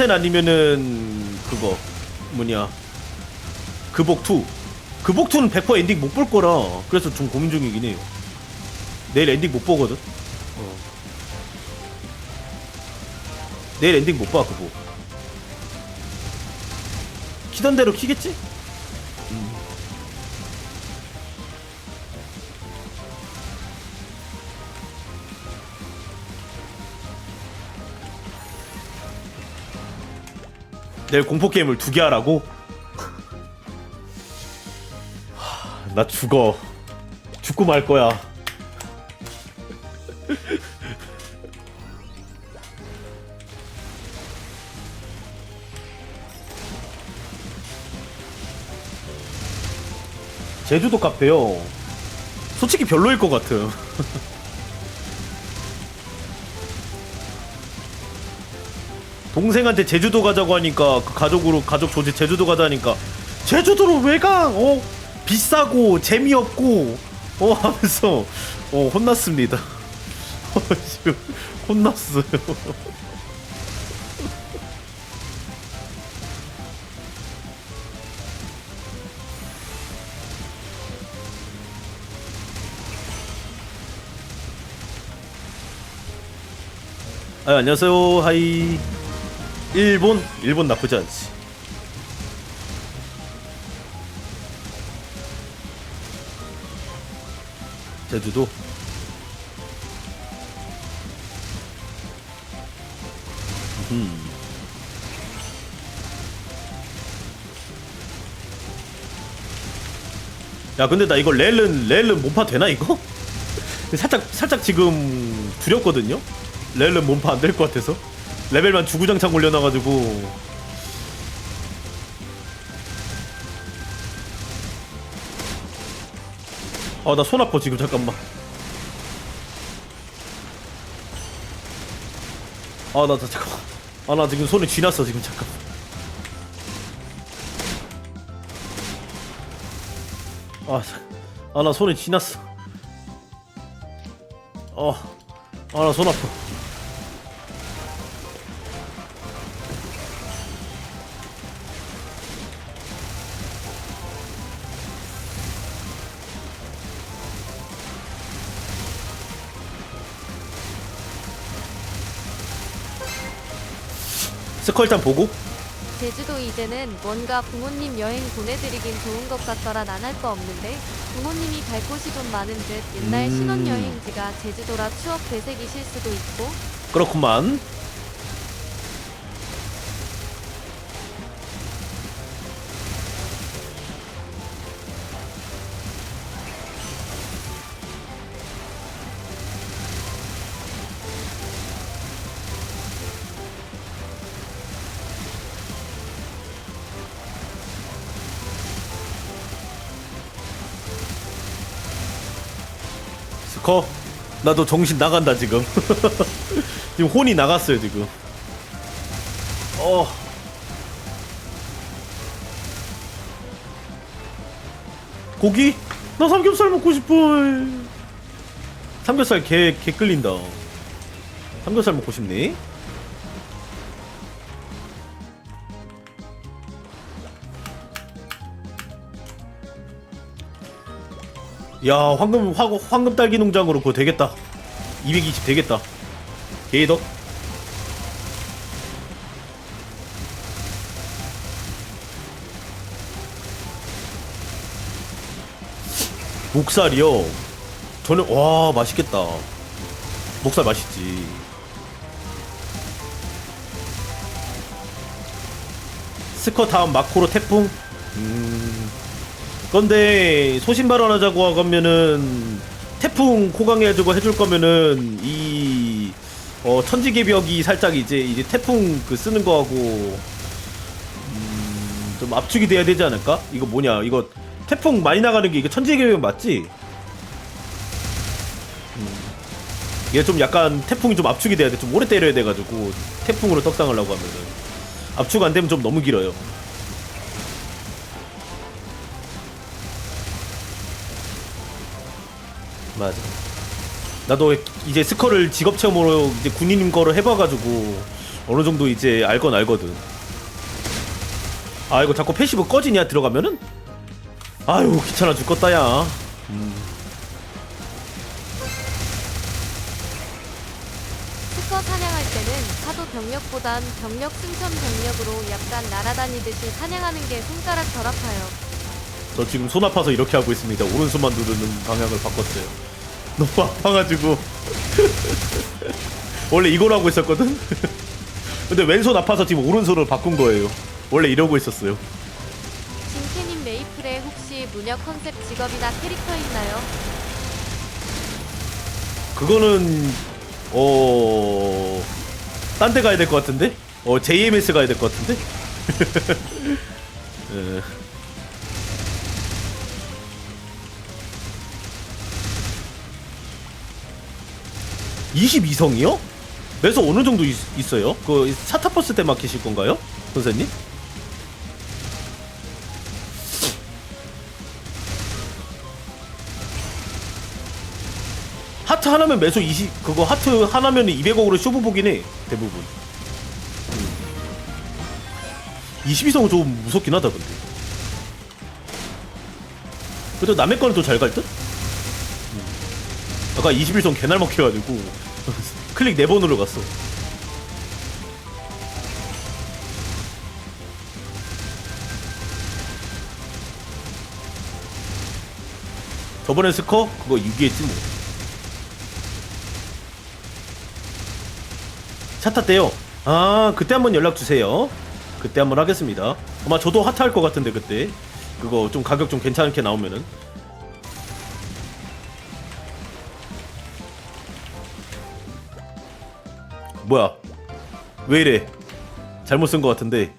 신간센 아니면은 그거 뭐냐. 그복 2 그복 2는 100% 엔딩 못 볼 거라. 그래서 좀 고민 중이긴 해요. 내일 엔딩 못 보거든. 어. 내일 엔딩 못 봐 그거. 키던 대로 키겠지? 내일 공포 게임을 두 개 하라고? 하, 나 죽어. 죽고 말 거야. 제주도 카페요. 솔직히 별로일 것 같음. 동생한테 제주도 가자고 하니까 그 가족으로 가족 조제 제주도 가자니까 제주도로 왜 가? 어 비싸고 재미없고 어 하면서 어 혼났습니다. 혼났어요. 아 안녕하세요 하이 일본 일본 나쁘지 않지. 제주도 음. 야 근데 나 이거 렐은 렐은 몸파 되나 이거? 살짝 살짝 지금 두렵거든요. 렐은 몸파 안 될 것 같아서 레벨만 주구장창 올려놔가지고. 아 나 손 아파 지금. 잠깐만. 아 나 잠깐만. 아 나 지금 손이 쥐났어 지금. 잠깐 아아 나 손이 쥐났어. 어아 나 손 아파 스컬 일단 보고? 제주도 이제는 뭔가 부모님 여행 보내드리긴 좋은 것 같더라 난할거 없는데 부모님이 갈 곳이 좀 많은 듯 옛날 음. 신혼여행지가 제주도라 추억 되새기실 수도 있고. 그렇구만 스커 나도 정신 나간다 지금. 지금 혼이 나갔어요 지금. 어. 고기? 나 삼겹살 먹고 싶어 삼겹살 개, 개 끌린다. 삼겹살 먹고 싶네 야 황금 화, 황금 딸기 농장으로 그거 되겠다. 220 되겠다. 게이덕. 목살이요? 저는 와 맛있겠다. 목살 맛있지. 스커 다음 마코로 태풍? 음 건데 소신 발언하자고 하면은 태풍 코강해 가지고 해줄 거면은 이 어, 천지개벽이 살짝 이제 이제 태풍 그 쓰는 거하고 음, 좀 압축이 돼야 되지 않을까? 이거 뭐냐? 이거 태풍 많이 나가는 게 이게 천지개벽 맞지? 음. 얘좀 약간 태풍이 좀 압축이 돼야 돼. 좀 오래 때려야 돼가지고 태풍으로 떡상하려고 하면은 압축 안 되면 좀 너무 길어요. 맞아. 나도 이제 스커를 직업 체험으로 이제 군인 거를 해봐가지고 어느 정도 이제 알 건 알거든. 아 이거 자꾸 패시브 꺼지냐 들어가면은? 아유 귀찮아 죽겠다 야. 스커 사냥할 때는 사도 병력보단 병력 승천 병력으로 약간 날아다니듯이 사냥하는 게 손가락 덜 아파요. 저 지금 손 아파서 이렇게 하고 있습니다. 오른손만 누르는 방향을 바꿨어요. 너무 아파가지고 원래 이걸 하고 있었거든. 근데 왼손 아파서 지금 오른손으로 바꾼 거예요. 원래 이러고 있었어요. 진캐님 메이플에 혹시 무녀 컨셉 직업이나 캐릭터 있나요? 그거는 어... 딴 데 가야 될 것 같은데? 어, JMS 가야 될 것 같은데? 예. (22성이요) 매서 어느 정도 있, 있어요? 그 사타버스 때 맡기실 건가요? 선생님? 하트 하나면 매소 20 그거 하트 하나면 200억으로 쇼부 보긴 해 대부분. 음. 22성은 좀 무섭긴 하다 근데. 그래도 남의 거는 또 잘 갈 듯? 음. 아까 21성 개날 먹혀가지고 클릭 4번으로 갔어. 저번에 스커 그거 6위했지 뭐. 차 탔대요. 아 그때 한번 연락 주세요. 그때 한번 하겠습니다. 아마 저도 핫할 것 같은데 그때 그거 좀 가격 좀 괜찮게 나오면은 뭐야? 왜 이래? 잘못 쓴 것 같은데.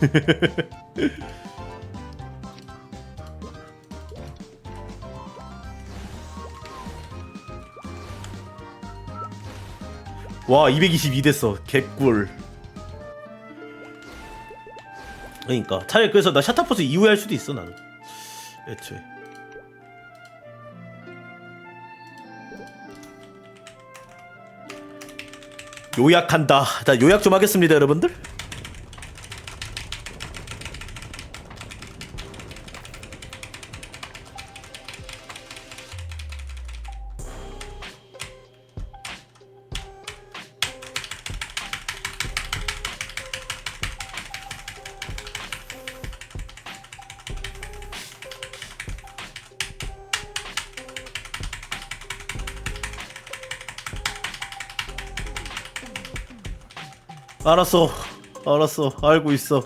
와 222 됐어. 개꿀. 그러니까 차라리 그래서 나 샤타포스 이후에 할 수도 있어 나는 애초에 요약한다. 자 요약 좀 하겠습니다 여러분들 알았어. 알았어. 알고 있어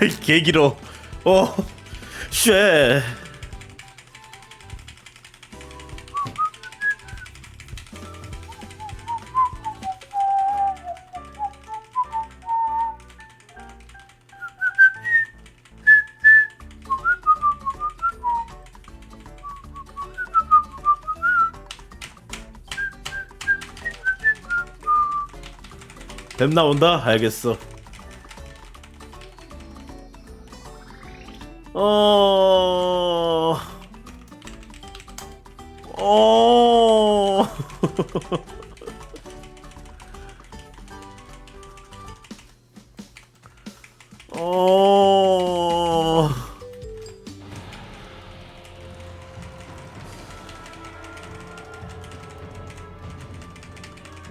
아이 개 길어 어 쉣. 뱀 나온다? 알겠어. 어... 어... 어...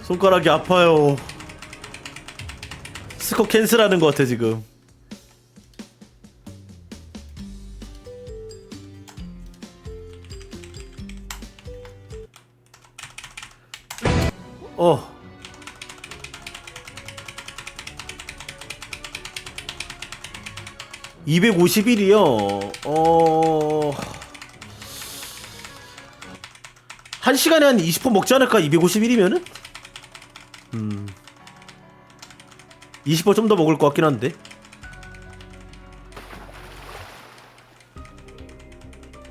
손가락이 아파요. 스코 캔슬하는 것 같아 지금. 어. (251이요) 어... 한 시간에 한 20호 먹지 않을까? 251이면은? 음... 20호 좀더 먹을 것 같긴 한데